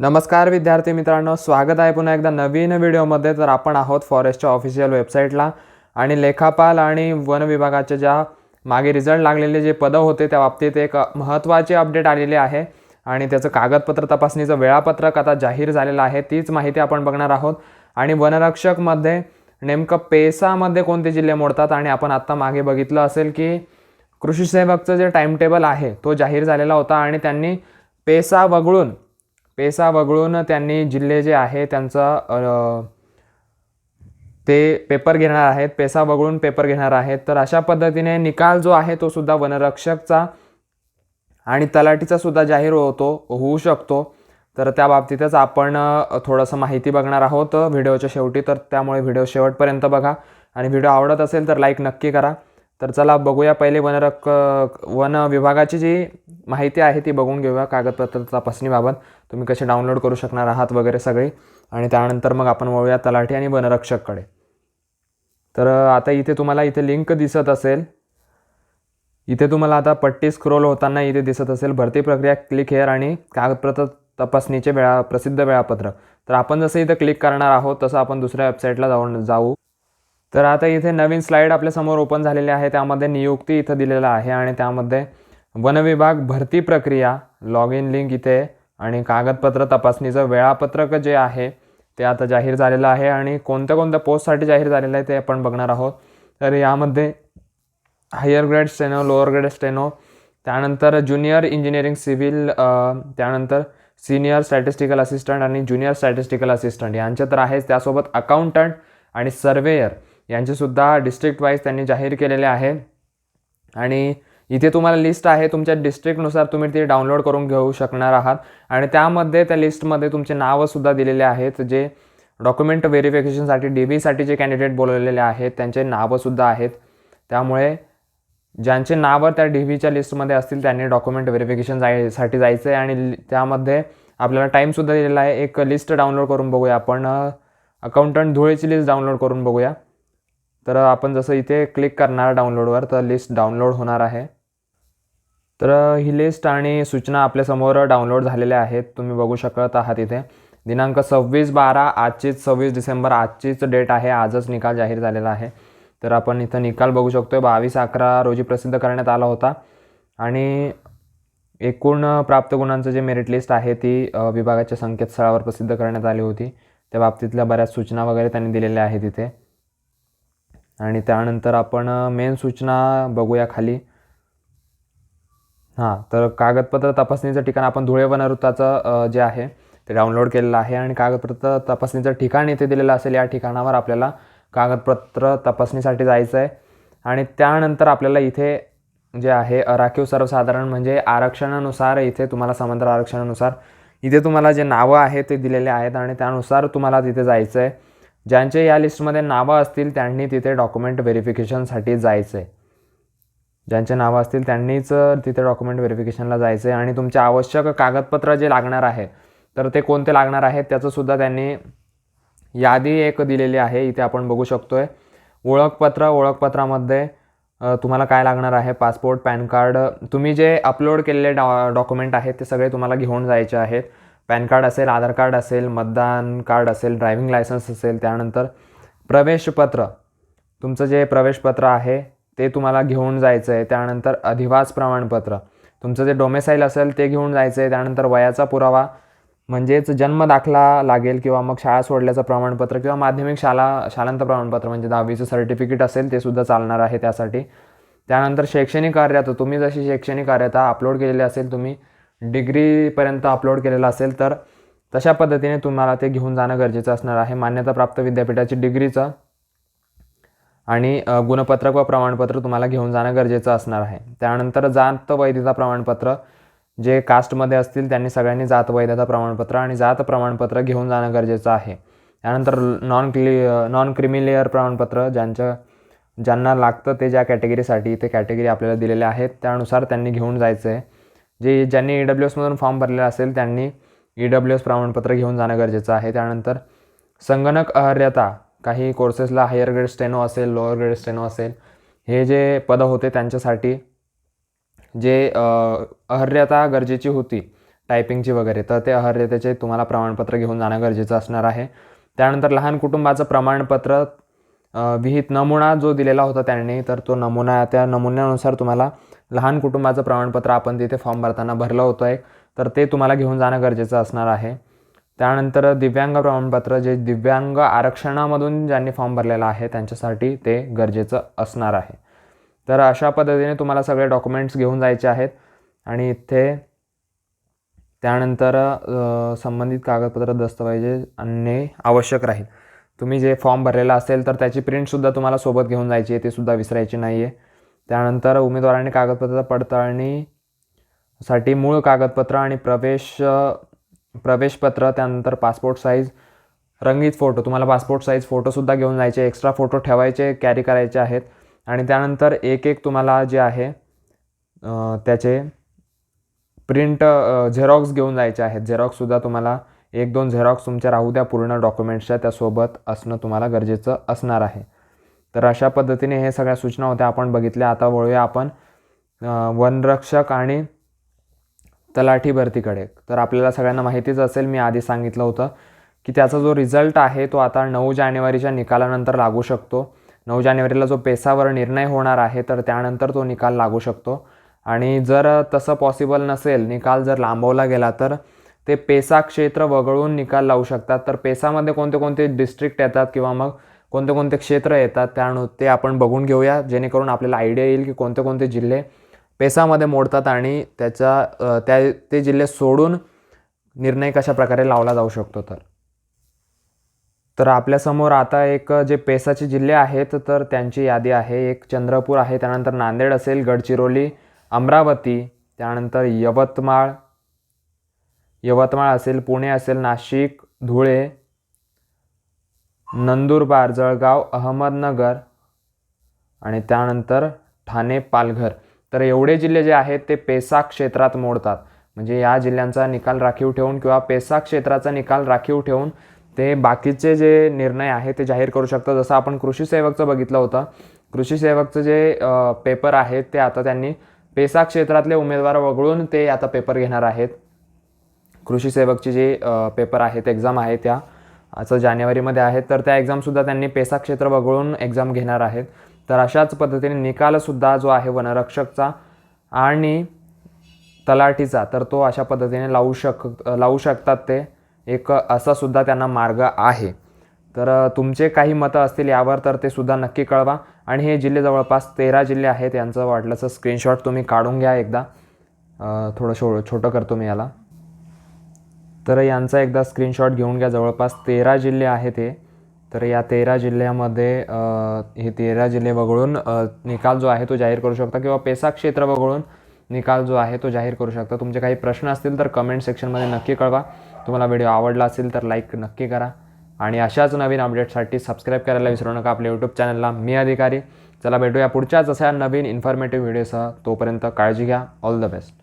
नमस्कार विद्यार्थी मित्रांनो स्वागत आहे पुन्हा एकदा नवीन व्हिडिओमध्ये. तर आपण आहोत फॉरेस्टच्या ऑफिशियल वेबसाईटला आणि लेखापाल आणि वन विभागाच्या ज्या मागे रिझल्ट लागलेले जे पदं होते त्या बाबतीत एक महत्त्वाचे अपडेट आलेली आहे. आणि त्याचं कागदपत्र तपासणीचं वेळापत्रक आता जाहीर झालेलं आहे तीच माहिती आपण बघणार आहोत. आणि वनरक्षकमध्ये नेमकं पेसामध्ये कोणते जिल्हे मोडतात आणि आपण आत्ता मागे बघितलं असेल की कृषी सेवकचं जे टाईमटेबल आहे तो जाहीर झालेला होता आणि त्यांनी पेसा वगळून पेसा वगळून त्यांनी जिल्हे जे आहे त्यांचा ते पेपर घेणार आहेत पेसा वगळून पेपर घेणार आहेत. तर अशा पद्धतीने निकाल जो आहे तो सुद्धा वनरक्षकचा आणि तलाठीचा सुद्धा जाहीर होतो होऊ शकतो. तर त्या बाबतीतच आपण थोडंसं माहिती बघणार आहोत व्हिडिओच्या शेवटी. तर त्यामुळे व्हिडिओ शेवटपर्यंत बघा. आणि व्हिडिओ आवडत असेल तर लाईक नक्की करा. तर चला बघूया पहिले वनरक वन विभागाची जी माहिती आहे ती बघून घेऊया कागदपत्र तपासणीबाबत. तुम्ही कसे डाउनलोड करू शकणार आहात वगैरे सगळे. आणि त्यानंतर मग आपण वळूया तलाठी आणि वनरक्षककडे. तर आता इथे तुम्हाला इथे लिंक दिसत असेल. इथे तुम्हाला आता पट्टी स्क्रोल होताना इथे दिसत असेल. भरती प्रक्रिया क्लिक हेअर आणि कागदपत्र तपासणीचे वेळा प्रसिद्ध वेळापत्रक. तर आपण जसं इथं क्लिक करणार आहोत तसं आपण दुसऱ्या वेबसाईटला जाऊन जाऊ. तर आता इथे नवीन स्लाईड आपल्यासमोर ओपन झालेली आहे. त्यामध्ये नियुक्ती इथं दिलेलं आहे. आणि त्यामध्ये वनविभाग भरती प्रक्रिया लॉग इन लिंक इथे. आणि कागदपत्र तपासणीचं वेळापत्रक जे आहे ते आता जाहीर झालेलं आहे आणि कोणत्या कोणत्या पोस्टसाठी जाहीर झालेलं आहे ते आपण बघणार आहोत. तर यामध्ये higher grade steno lower grade steno त्यानंतर ज्युनियर इंजिनिअरिंग सिव्हिल त्यानंतर सिनियर स्टॅटिस्टिकल असिस्टंट आणि ज्युनियर स्टॅटिस्टिकल असिस्टंट यांचे तर आहेच. त्यासोबत अकाउंटंट आणि सर्वेयर यांचेसुद्धा डिस्ट्रिक्ट वाईज त्यांनी जाहीर केलेले आहे. आणि इथे तुम्हाला लिस्ट आहे तुमच्या डिस्ट्रिक्टनुसार तुम्ही ती डाउनलोड करून घेऊ शकणार आहात. आणि त्यामध्ये त्या लिस्टमध्ये तुमचे नावंसुद्धा दिलेले आहेत जे डॉक्युमेंट व्हेरिफिकेशनसाठी डी बीसाठी जे कॅन्डिडेट बोलवलेले आहेत त्यांचे नावंसुद्धा आहेत. त्यामुळे ज्यांचे नावं त्या डी व्हीच्या लिस्टमध्ये असतील त्यांनी डॉक्युमेंट व्हेरिफिकेशन जायसाठी जायचं आहे आणि त्यामध्ये आपल्याला टाईमसुद्धा दिलेला आहे. एक लिस्ट डाउनलोड करून बघूया आपण. अकाउंटंट धुळेची लिस्ट डाउनलोड करून बघूया. तर आपण जसं इथे क्लिक करणार डाउनलोडवर तर लिस्ट डाउनलोड होणार आहे. तर ही लिस्ट आणि सूचना आपल्यासमोर डाउनलोड झालेल्या आहेत. तुम्ही बघू शकत आहात इथे. दिनांक सव्वीस बारा आजचीच सव्वीस डिसेंबर आजचीच डेट आहे. आजच निकाल जाहीर झालेला आहे. तर आपण इथं निकाल बघू शकतो आहे बावीस अकरा रोजी प्रसिद्ध करण्यात आला होता. आणि एकूण प्राप्त गुणांचं जे मेरिट लिस्ट आहे ती विभागाच्या संकेतस्थळावर प्रसिद्ध करण्यात आली होती. त्या बाबतीतल्या बऱ्याच सूचना वगैरे त्यांनी दिलेल्या आहेत इथे. आणि त्यानंतर आपण मेन सूचना बघूया खाली. हां तर कागदपत्र तपासणीचं ठिकाण आपण धुळे वनवृत्ताचं जे आहे ते डाउनलोड केलेलं आहे आणि कागदपत्र तपासणीचं ठिकाण इथे दिलेलं असेल या ठिकाणावर आपल्याला कागदपत्र तपासणीसाठी जायचं आहे आणि त्यानंतर आपल्याला इथे जे आहे राखीव सर्वसाधारण म्हणजे आरक्षणानुसार इथे तुम्हाला समांतर आरक्षणानुसार इथे तुम्हाला जे नावं आहेत ते दिलेले आहेत आणि त्यानुसार तुम्हाला तिथे जायचं आहे ज्यांचे या लिस्टमध्ये नावं असतील त्यांनी तिथे डॉक्युमेंट व्हेरिफिकेशनसाठी जायचं आहे ज्यांचे नावं असतील त्यांनीच तिथे डॉक्युमेंट व्हेरिफिकेशनला जायचं आहे आणि तुमचे आवश्यक कागदपत्र जे लागणार आहे तर ते कोणते लागणार आहेत त्याचंसुद्धा त्यांनी यादी एक दिलेली आहे इथे आपण बघू शकतो आहे ओळखपत्र ओळखपत्रामध्ये तुम्हाला काय लागणार आहे पासपोर्ट पॅन कार्ड तुम्ही जे अपलोड केलेले डॉ डॉक्युमेंट आहेत ते सगळे तुम्हाला घेऊन जायचे आहेत. पॅन कार्ड असेल आधार कार्ड असेल मतदान कार्ड असेल ड्रायव्हिंग लायसन्स असेल त्यानंतर प्रवेशपत्र. तुमचं जे प्रवेशपत्र आहे ते तुम्हाला घेऊन जायचं आहे त्यानंतर अधिवास प्रमाणपत्र. तुमचं जे डोमेसाईल असेल ते घेऊन जायचं आहे त्यानंतर वयाचा पुरावा म्हणजेच जन्म दाखला लागेल किंवा मग शाळा सोडल्याचं प्रमाणपत्र किंवा माध्यमिक शाळा शालांत प्रमाणपत्र म्हणजे दहावीचं सर्टिफिकेट असेल ते सुद्धा चालणार आहे त्यासाठी. त्यानंतर शैक्षणिक अर्हता तुम्ही जशी शैक्षणिक कार्यता अपलोड केलेली असेल तुम्ही डिग्रीपर्यंत अपलोड केलेलं असेल तर तशा पद्धतीने तुम्हाला ते घेऊन जाणं गरजेचं असणार आहे. मान्यताप्राप्त विद्यापीठाची डिग्रीचं आणि गुणपत्रक व प्रमाणपत्र तुम्हाला घेऊन जाणं गरजेचं असणार आहे. त्यानंतर जात वैधता प्रमाणपत्र जे कास्टमध्ये असतील त्यांनी सगळ्यांनी जात वैधता प्रमाणपत्र आणि जात प्रमाणपत्र घेऊन जाणं गरजेचं आहे. त्यानंतर नॉन क्लि नॉन क्रिमिलेअर प्रमाणपत्र ज्यांचं ज्यांना लागतं ते ज्या कॅटेगरीसाठी ते कॅटेगरी आपल्याला दिलेल्या आहेत त्यानुसार त्यांनी घेऊन जायचं आहे जे ज्यांनी ई डब्ल्यू एसमधून फॉर्म भरलेला असेल त्यांनी ई डब्ल्यू एस प्रमाणपत्र घेऊन जाणं गरजेचं आहे. त्यानंतर संगणक अहर्यता काही कोर्सेसला हायर ग्रेड स्टेनो असेल लोअर ग्रेड स्टेनो असेल हे जे पदं होते त्यांच्यासाठी जे अहर्यता गरजेची होती टायपिंगची वगैरे तर ते अहर्यतेचे तुम्हाला प्रमाणपत्र घेऊन जाणं गरजेचं असणार आहे. त्यानंतर लहान कुटुंबाचं प्रमाणपत्र विहित नमुना जो दिलेला होता त्यांनी तर तो नमुना त्या नमुन्यानुसार तुम्हाला लहान कुटुंबाचं प्रमाणपत्र आपण तिथे फॉर्म भरताना भरलं होतं एक तर ते तुम्हाला घेऊन जाणं गरजेचं असणार आहे. त्यानंतर दिव्यांग प्रमाणपत्र जे दिव्यांग आरक्षणामधून ज्यांनी फॉर्म भरलेला आहे त्यांच्यासाठी ते गरजेचं असणार आहे. तर अशा पद्धतीने तुम्हाला सगळे डॉक्युमेंट्स घेऊन जायचे आहेत आणि इथे त्यानंतर संबंधित कागदपत्र दस्तऐवज आणणे आवश्यक राहील. तुम्ही जे फॉर्म भरलेला असेल तर त्याची प्रिंटसुद्धा तुम्हाला सोबत घेऊन जायची आहे तीसुद्धा विसरायची नाही आहे त्यानंतर उमेदवारांनी कागदपत्र पडताळणीसाठी मूळ कागदपत्र आणि प्रवेश प्रवेशपत्र त्यानंतर पासपोर्ट साईज रंगीत फोटो तुम्हाला पासपोर्ट साईज फोटोसुद्धा घेऊन जायचे एक्स्ट्रा फोटो ठेवायचे कॅरी करायचे आहेत. आणि त्यानंतर एक एक तुम्हाला जे आहे त्याचे प्रिंट झेरॉक्स घेऊन जायचे आहेत. झेरॉक्ससुद्धा तुम्हाला एक दोन झेरॉक्स तुमच्या राहू द्या पूर्ण डॉक्युमेंट्सच्या त्यासोबत असणं तुम्हाला गरजेचं असणार आहे. तर अशा पद्धतीने हे सगळ्या सूचना होत्या. आपण बघितल्या. आता वळूया आपण वनरक्षक आणि तलाठी भरतीकडे तर आपल्याला सगळ्यांना माहितीच असेल मी आधी सांगितलं होतं की त्याचा जो रिझल्ट आहे तो आता नऊ जानेवारीच्या निकालानंतर लागू शकतो. नऊ जानेवारीला जो पेसावर निर्णय होणार आहे तर त्यानंतर तो निकाल लागू शकतो. आणि जर तसं पॉसिबल नसेल निकाल जर लांबवला गेला तर ते पेसा क्षेत्र वगळून निकाल लावू शकतात. तर पेसामध्ये कोणते कोणते डिस्ट्रिक्ट येतात किंवा मग कोणते कोणते क्षेत्र येतात त्यानु ते आपण बघून घेऊया. जेणेकरून आपल्याला आयडिया येईल की कोणते कोणते जिल्हे पेसामध्ये मोडतात आणि त्याचा त्या ते जिल्हे सोडून निर्णय कशा प्रकारे लावला जाऊ शकतो तर? तर आपल्यासमोर आता एक जे पेसाचे जिल्हे आहेत तर त्यांची यादी आहे. एक चंद्रपूर आहे त्यानंतर नांदेड असेल गडचिरोली अमरावती त्यानंतर यवतमाळ यवतमाळ असेल पुणे असेल नाशिक धुळे नंदुरबार जळगाव अहमदनगर आणि त्यानंतर ठाणे पालघर. तर एवढे जिल्हे जे आहेत ते पेसा क्षेत्रात मोडतात. म्हणजे या जिल्ह्यांचा निकाल राखीव ठेवून किंवा पेसा क्षेत्राचा निकाल राखीव ठेवून ते बाकीचे जे निर्णय आहे ते जाहीर करू शकतात. जसं आपण कृषी सेवकचं बघितलं होतं. कृषी सेवकचं जे पेपर आहेत ते आता त्यांनी पेसा क्षेत्रातले उमेदवार वगळून ते आता पेपर घेणार आहेत. कृषी सेवकची जे पेपर आहेत एक्झाम आहे त्या असं जानेवारीमध्ये आहेत तर त्या एक्झामसुद्धा त्यांनी पेसा क्षेत्र वगळून एक्झाम घेणार आहेत. तर अशाच पद्धतीने निकालसुद्धा जो आहे वनरक्षकचा आणि तलाठीचा तर तो अशा पद्धतीने लावू शक लावू शकतात ते. एक असासुद्धा त्यांना मार्ग आहे. तर तुमचे काही मतं असतील यावर तर ते सुद्धा नक्की कळवा. आणि हे जिल्हे जवळपास तेरा जिल्हे आहेत यांचं वाटलंचं स्क्रीनशॉट तुम्ही काढून घ्या एकदा. थोडं शो छोटं करतो मी याला. तर यांचा एकदा स्क्रीनशॉट घेऊन घ्या. जवळपास तेरा जिल्हे आहेत हे. तर या तेरा जिल्ह्यामध्ये हे तेरा जिल्हे वगळून निकाल जो आहे तो जाहीर करू शकता किंवा पेसा क्षेत्र वगळून निकाल जो आहे तो जाहीर करू शकता. तुमचे काही प्रश्न असतील तर कमेंट सेक्शनमध्ये नक्की कळवा. तुम्हाला व्हिडिओ आवडला असेल तर लाईक नक्की करा. आणि अशाच नवीन अपडेटसाठी सबस्क्राईब करायला विसरू नका आपल्या यूट्यूब चॅनलला मी अधिकारी. चला भेटूया पुढच्याच अशा नवीन इन्फॉर्मेटिव्ह व्हिडिओसह तोपर्यंत काळजी घ्या. All the best